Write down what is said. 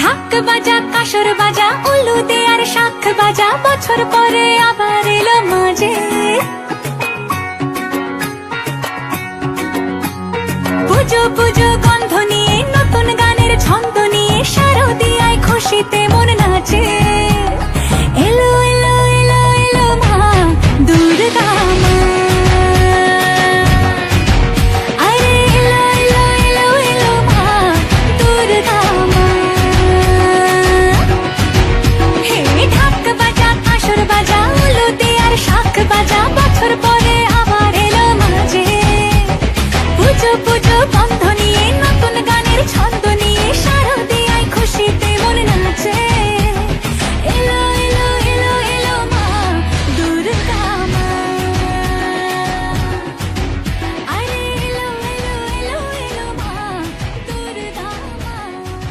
ঢাক বাজা, কাসর বাজা উলু দেয়ার শাখ বাজা বছর পরে আবার এলো মাঝে। পুজো পুজো, গন্ধ নিয়ে ঢাক বাজা বছর পরে আবার এলো মাঝে। পুজো পুজো